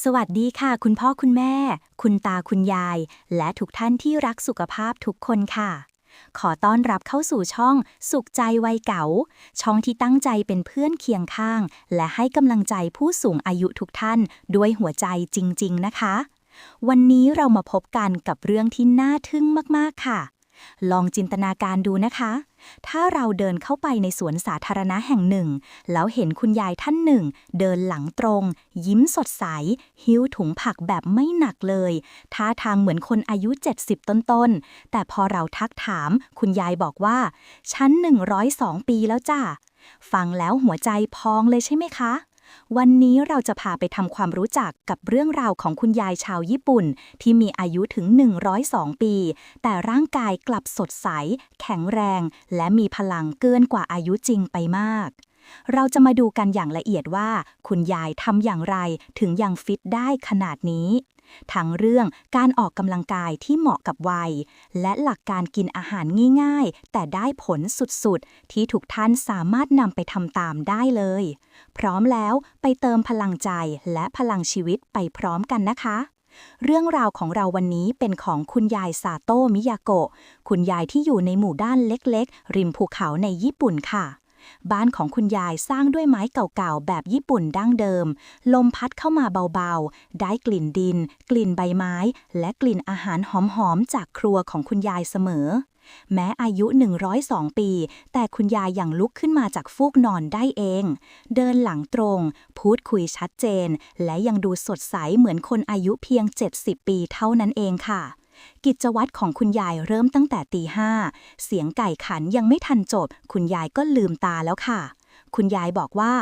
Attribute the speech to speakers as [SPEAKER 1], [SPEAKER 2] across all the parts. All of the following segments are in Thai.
[SPEAKER 1] สวัสดีค่ะ คุณพ่อคุณแม่ คุณตาคุณยาย และทุกท่านที่รักสุขภาพทุกคนค่ะ ขอต้อนรับเข้าสู่ช่อง สุขใจวัยเก๋าช่องที่ตั้งใจเป็นเพื่อนเคียงข้าง และให้กำลังใจผู้สูงอายุทุกท่าน ด้วยหัวใจจริง ๆ นะคะ วันนี้เรามาพบกันกับเรื่องที่น่าทึ่งมากๆค่ะ ลองจินตนาการดูนะคะ ถ้าเราเดินเข้าไปในสวนสาธารณะแห่งหนึ่ง แล้วเห็นคุณยายท่านหนึ่ง เดินหลังตรง ยิ้มสดใส หิ้วถุงผักแบบไม่หนักเลยท่าทางเหมือนคนอายุ 70 ต้นๆ แต่พอเราทักถาม คุณยายบอกว่าฉัน102 ปีแล้วจ้าฟังแล้วหัวใจพองเลยใช่ไหมคะ วันนี้เราจะพาไปทำความรู้จักกับเรื่องราวของคุณยายชาวญี่ปุ่น ที่มีอายุถึง 102 ปี แต่ร่างกายกลับสดใส แข็งแรง และมีพลังเกินกว่าอายุจริงไปมาก เราจะมาดูกันอย่างละเอียดว่า คุณยายทำอย่างไรถึงยังฟิตได้ขนาดนี้ ทั้งเรื่องการออกกำลังกายที่เหมาะกับวัย และหลักการกินอาหารง่ายๆ แต่ได้ผลสุดๆ ที่ทุกท่านสามารถนำไปทำตามได้เลย พร้อมแล้วไปเติมพลังใจและพลังชีวิตไปพร้อมกันนะคะเรื่องราวของเราวันนี้เป็นของคุณยายซาโตะมิยาโกะ คุณยายที่อยู่ในหมู่ด้านเล็กๆ ริมภูเขาในญี่ปุ่นค่ะ บ้านของคุณยายสร้างด้วยไม้เก่าๆ แบบญี่ปุ่นดั้งเดิม ลมพัดเข้ามาเบาๆ ได้กลิ่นดิน กลิ่นใบไม้ และกลิ่นอาหารหอมๆ จากครัวของคุณยายเสมอ แม้อายุ 102 ปี แต่คุณยายยังลุกขึ้นมาจากฟูกนอนได้เอง เดินหลังตรง พูดคุยชัดเจน และยังดูสดใสเหมือนคนอายุเพียง 70 ปีเท่านั้นเองค่ะ กิจวัตรของคุณยายเริ่มตั้งแต่ตีห้าเสียงไก่ขันยังไม่ทันจบ คุณยายก็ลืมตาแล้วค่ะ คุณยายบอกว่า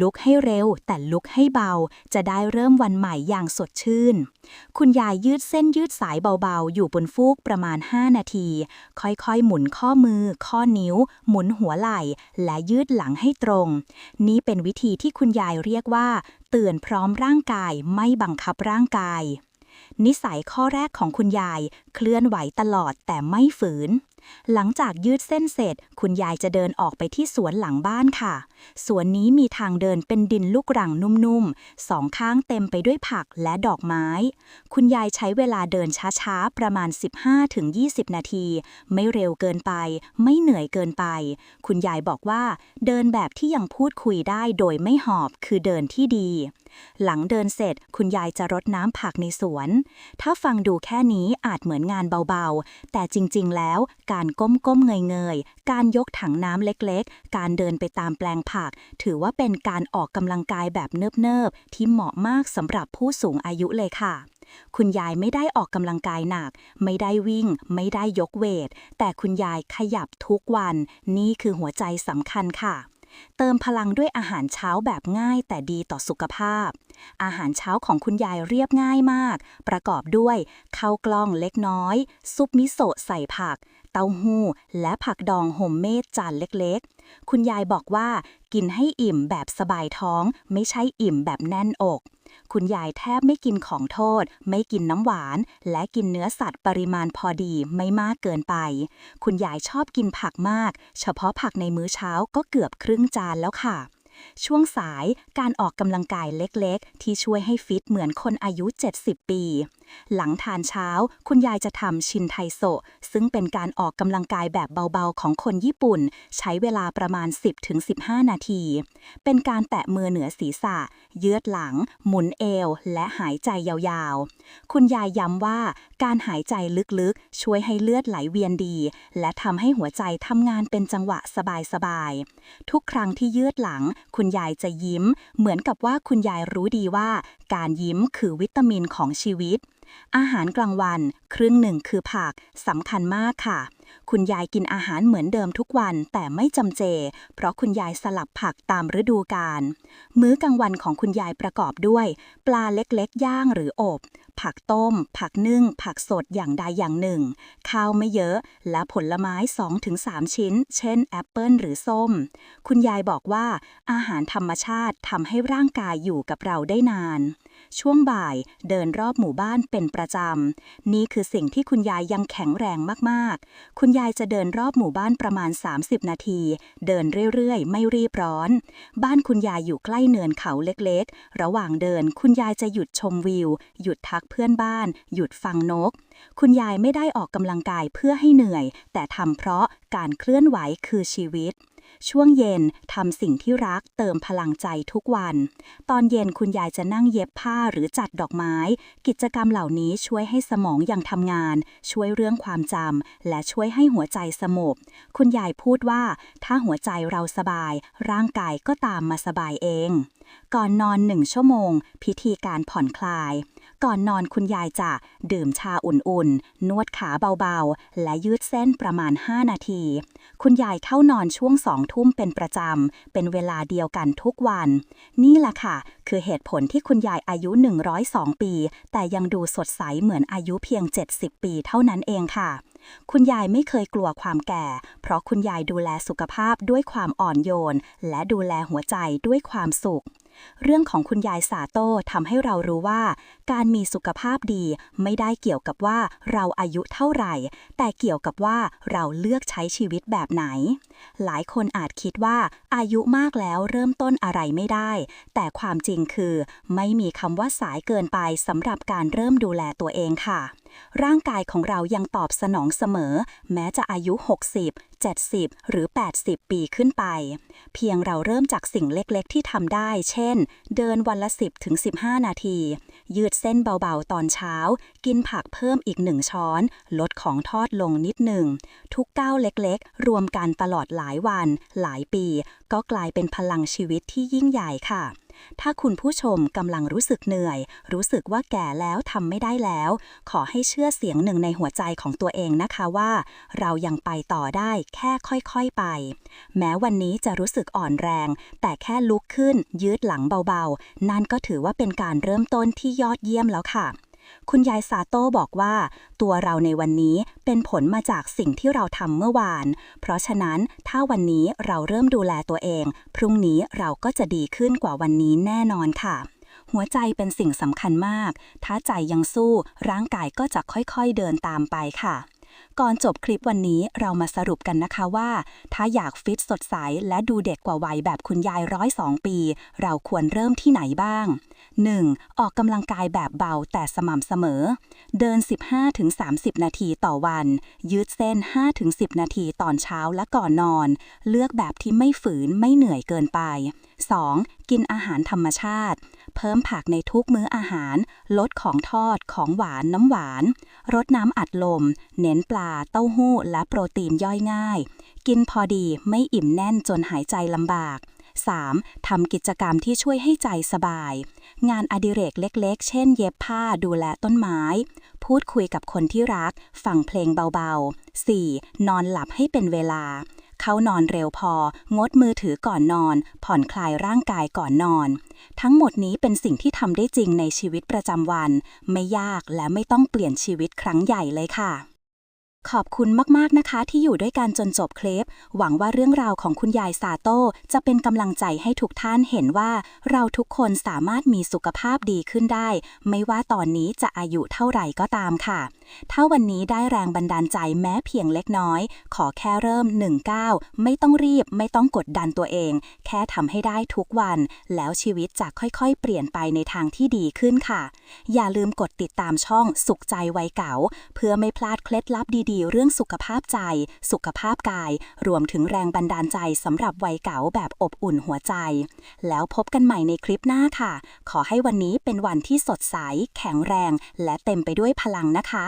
[SPEAKER 1] ลุกให้เร็ว แต่ลุกให้เบา จะได้เริ่มวันใหม่อย่างสดชื่น คุณยายยืดเส้นยืดสายเบาๆ อยู่บนฟูกประมาณ 5 นาที ค่อยๆ หมุนข้อมือ ข้อนิ้ว หมุนหัวไหล่ และยืดหลังให้ตรง นี่เป็นวิธีที่คุณยายเรียกว่า เตือนพร้อมร่างกายไม่บังคับร่างกาย นิสัยข้อแรกของคุณยาย เคลื่อนไหวตลอดแต่ไม่ฝืน หลังจากยืดเส้นเสร็จ คุณยายจะเดินออกไปที่สวนหลังบ้านค่ะ สวนนี้มีทางเดินเป็นดินลูกรังนุ่มๆ สองข้างเต็มไปด้วยผักและดอกไม้ คุณยายใช้เวลาเดินช้าๆ ประมาณ 15-20 นาที ไม่เร็วเกินไป ไม่เหนื่อยเกินไป คุณยายบอกว่า เดินแบบที่ยังพูดคุยได้โดยไม่หอบคือเดินที่ดี หลังเดินเสร็จ คุณยายจะรดน้ำผักในสวน ถ้าฟังดูแค่นี้อาจเหมือนงานเบาๆ แต่จริงๆ แล้วกการก้มๆเงยๆการยกถังน้ำเล็กๆ การเดินไปตามแปลงผัก ถือว่าเป็นการออกกำลังกายแบบเนิบๆ ที่เหมาะมากสำหรับผู้สูงอายุเลยค่ะ คุณยายไม่ได้ออกกำลังกายหนัก ไม่ได้วิ่ง ไม่ได้ยกเวท แต่คุณยายขยับทุกวัน นี่คือหัวใจสำคัญค่ะเติมพลังด้วยอาหารเช้าแบบง่ายแต่ดีต่อสุขภาพ อาหารเช้าของคุณยายเรียบง่ายมาก ประกอบด้วยข้าวกล้องเล็กน้อย ซุปมิโซะใส่ผัก เต้าหู้ และผักดองโฮมเมดจานเล็กๆ คุณยายบอกว่ากินให้อิ่มแบบสบายท้อง ไม่ใช่อิ่มแบบแน่นอก คุณยายแทบไม่กินของโทษ ไม่กินน้ำหวาน และกินเนื้อสัตว์ปริมาณพอดีไม่มากเกินไป คุณยายชอบกินผักมาก เฉพาะผักในมื้อเช้าก็เกือบครึ่งจานแล้วค่ะช่วงสายการออกกำลังกายเล็กๆ ที่ช่วยให้ฟิตเหมือนคนอายุ 70 ปีหลังทานเช้า คุณยายจะทำชินไทโซะซึ่งเป็นการออกกำลังกายแบบเบาๆของคนญี่ปุ่น ใช้เวลาประมาณ 10-15 นาที เป็นการแตะมือเหนือศีรษะ ยืดหลัง หมุนเอว และหายใจยาวๆ คุณยายย้ำว่า การหายใจลึกๆ ช่วยให้เลือดไหลเวียนดี และทำให้หัวใจทำงานเป็นจังหวะสบายๆ ทุกครั้งที่ยืดหลัง คุณยายจะยิ้ม เหมือนกับว่าคุณยายรู้ดีว่า การยิ้มคือวิตามินของชีวิต อาหารกลางวัน ครึ่งหนึ่งคือผักสำคัญมากค่ะ คุณยายกินอาหารเหมือนเดิมทุกวันแต่ไม่จำเจ เพราะคุณยายสลับผักตามฤดูกาลมื้อกลางวันของคุณยายประกอบด้วย ปลาเล็กๆ ย่างหรืออบ ผักต้ม ผักนึ่ง ผักสดอย่างใดอย่างหนึ่ง ข้าวไม่เยอะ และผลไม้ 2-3 ชิ้น เช่นแอปเปิลหรือส้ม คุณยายบอกว่าอาหารธรรมชาติทำให้ร่างกายอยู่กับเราได้นาน ช่วงบ่ายเดินรอบหมู่บ้านเป็นประจำ นี่คือสิ่งที่คุณยายยังแข็งแรงมากๆ คุณยายจะเดินรอบหมู่บ้านประมาณ 30 นาที เดินเรื่อยๆ ไม่รีบร้อน บ้านคุณยายอยู่ใกล้เนินเขาเล็กๆ ระหว่างเดินคุณยายจะหยุดชมวิว หยุดทักเพื่อนบ้าน หยุดฟังนก คุณยายไม่ได้ออกกำลังกายเพื่อให้เหนื่อย แต่ทำเพราะการเคลื่อนไหวคือชีวิต ช่วงเย็นทำสิ่งที่รักเติมพลังใจทุกวัน ตอนเย็นคุณยายจะนั่งเย็บผ้าหรือจัดดอกไม้ กิจกรรมเหล่านี้ช่วยให้สมองยังทำงาน ช่วยเรื่องความจำและช่วยให้หัวใจสงบคุณยายพูดว่า ถ้าหัวใจเราสบาย ร่างกายก็ตามมาสบายเอง ก่อนนอนหนึ่งชั่วโมง พิธีการผ่อนคลาย ก่อนนอนคุณยายจะดื่มชาอุ่นๆ นวดขาเบาๆ และยืดเส้นประมาณ 5 นาที คุณยายเข้านอนช่วงสองทุ่มเป็นประจำ เป็นเวลาเดียวกันทุกวัน นี่แหละค่ะ คือเหตุผลที่คุณยายอายุ 102 ปี แต่ยังดูสดใสเหมือนอายุเพียง 70 ปีเท่านั้นเองค่ะคุณยายไม่เคยกลัวความแก่ เพราะคุณยายดูแลสุขภาพด้วยความอ่อนโยน และดูแลหัวใจด้วยความสุข เรื่องของคุณยายสาโต้ทำให้เรารู้ว่า การมีสุขภาพดีไม่ได้เกี่ยวกับว่าเราอายุเท่าไหร่ แต่เกี่ยวกับว่าเราเลือกใช้ชีวิตแบบไหน หลายคนอาจคิดว่าอายุมากแล้วเริ่มต้นอะไรไม่ได้ แต่ความจริงคือ ไม่มีคำว่าสายเกินไปสำหรับการเริ่มดูแลตัวเองค่ะ ร่างกายของเรายังตอบสนองเสมอ แม้จะอายุ 60 70 หรือ 80 ปีขึ้นไป เพียงเราเริ่มจากสิ่งเล็กๆ ที่ทำได้ เช่น เดินวันละ 10ถึง15 นาที ยืดเส้นเบาๆ ตอนเช้า กินผักเพิ่มอีกหนึ่งช้อน ลดของทอดลงนิดหนึ่ง ทุกก้าวเล็กๆ รวมกันตลอดหลายวัน หลายปี ก็กลายเป็นพลังชีวิตที่ยิ่งใหญ่ค่ะ ถ้าคุณผู้ชมกำลังรู้สึกเหนื่อย รู้สึกว่าแก่แล้วทำไม่ได้แล้ว ขอให้เชื่อเสียงหนึ่งในหัวใจของตัวเองนะคะว่า เรายังไปต่อได้แค่ค่อยๆไป แม้วันนี้จะรู้สึกอ่อนแรง แต่แค่ลุกขึ้นยืดหลังเบาๆ นั่นก็ถือว่าเป็นการเริ่มต้นที่ยอดเยี่ยมแล้วค่ะ คุณยายซาโต้บอกว่า ตัวเราในวันนี้เป็นผลมาจากสิ่งที่เราทำเมื่อวาน เพราะฉะนั้นถ้าวันนี้เราเริ่มดูแลตัวเอง พรุ่งนี้เราก็จะดีขึ้นกว่าวันนี้แน่นอนค่ะ หัวใจเป็นสิ่งสำคัญมาก ถ้าใจยังสู้ ร่างกายก็จะค่อยๆเดินตามไปค่ะก่อนจบคลิปวันนี้เรามาสรุปกันนะคะว่า ถ้าอยากฟิตสดใสและดูเด็กกว่าวัยแบบคุณยายร้อยสองปี เราควรเริ่มที่ไหนบ้าง 1. ออกกำลังกายแบบเบาแต่สม่ำเสมอ เดิน 15-30 นาทีต่อวัน ยืดเส้น 5-10 นาทีตอนเช้าและก่อนนอน เลือกแบบที่ไม่ฝืนไม่เหนื่อยเกินไป 2. กินอาหารธรรมชาติ เพิ่มผักในทุกมื้ออาหาร ลดของทอด ของหวาน น้ำหวาน รดน้ำอัดลม เน้นปลา เต้าหู้ และโปรตีนย่อยง่าย กินพอดีไม่อิ่มแน่นจนหายใจลำบาก 3. ทำกิจกรรมที่ช่วยให้ใจสบาย งานอดิเรกเล็ก ๆ เช่น เย็บผ้าดูแลต้นไม้ พูดคุยกับคนที่รัก ฟังเพลงเบาๆ 4. นอนหลับให้เป็นเวลา เข้านอนเร็วพอ งดมือถือก่อนนอน ผ่อนคลายร่างกายก่อนนอน ทั้งหมดนี้เป็นสิ่งที่ทำได้จริงในชีวิตประจำวัน ไม่ยากและไม่ต้องเปลี่ยนชีวิตครั้งใหญ่เลยค่ะ ขอบคุณมาก ๆ นะคะ ที่อยู่ด้วยกันจนจบคลิป หวังว่าเรื่องราวของคุณยายซาโต้จะเป็นกำลังใจให้ทุกท่านเห็นว่า เราทุกคนสามารถมีสุขภาพดีขึ้นได้ ไม่ว่าตอนนี้จะอายุเท่าไหร่ก็ตามค่ะถ้าวันนี้ได้แรงบันดาลใจแม้เพียงเล็กน้อย ขอแค่เริ่ม1 9ไม่ต้องรีบไม่ต้องกดดันตัวเอง แค่ทำให้ได้ทุกวัน แล้วชีวิตจะค่อยๆ เปลี่ยนไปในทางที่ดีขึ้นค่ะ อย่าลืมกดติดตามช่องสุขใจวัยเก่า เพื่อไม่พลาดเคล็ดลับดีๆ เรื่องสุขภาพใจ สุขภาพกาย รวมถึงแรงบันดาลใจสำหรับวัยเก่าแบบอบอุ่นหัวใจ แล้วพบกันใหม่ในคลิปหน้าค่ะ ขอให้วันนี้เป็นวันที่สดใส แข็งแรง และเต็มไปด้วยพลังนะคะ